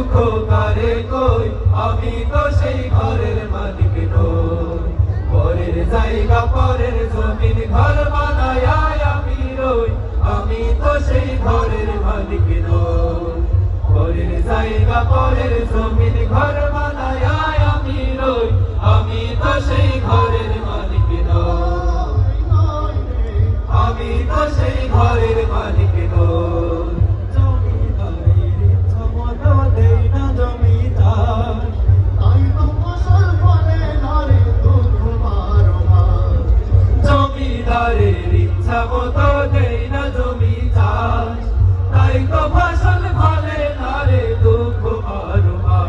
দুঃখ কারে কই? আমি তো সেই ঘরের মালিক নই। পরের জায়গা, পরের জমিন, ঘর বানায় আমি রই। আমি তো সেই ঘরের মালিক নই। পরের জায়গা, পরের জমিন, ঘর বানায় আমি রই। আমি তো সেই ঘরের মালিক নই। আমি তো সেই ঘরের মালিক নই। ইচ্ছা মতো দেই না জমি চাষ। তাই তো ফসল ফলে না রে দুঃখ মারমা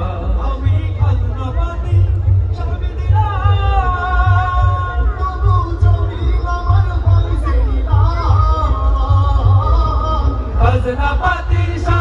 আমি খাজনাবাদী সবই দিলাম তবু জমি আমার হইছে না। খাজনাবাদী সবই